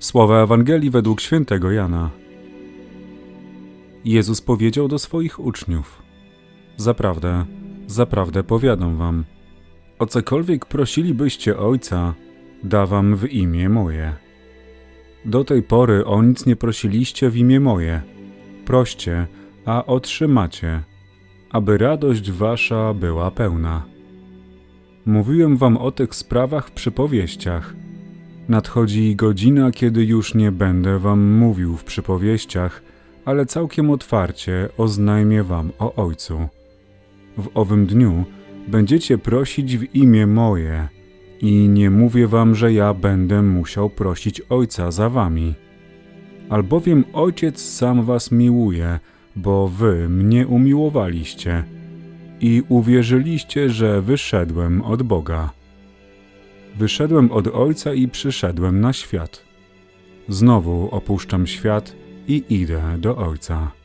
Słowa Ewangelii według świętego Jana. Jezus powiedział do swoich uczniów: Zaprawdę, zaprawdę powiadam wam, o cokolwiek prosilibyście Ojca, da wam w imię moje. Do tej pory o nic nie prosiliście w imię moje. Proście, a otrzymacie, aby radość wasza była pełna. Mówiłem wam o tych sprawach w przypowieściach. Nadchodzi godzina, kiedy już nie będę wam mówił w przypowieściach, ale całkiem otwarcie oznajmię wam o Ojcu. W owym dniu będziecie prosić w imię moje i nie mówię wam, że ja będę musiał prosić Ojca za wami. Albowiem Ojciec sam was miłuje, bo wy mnie umiłowaliście i uwierzyliście, że wyszedłem od Boga. Wyszedłem od Ojca i przyszedłem na świat. Znowu opuszczam świat i idę do Ojca.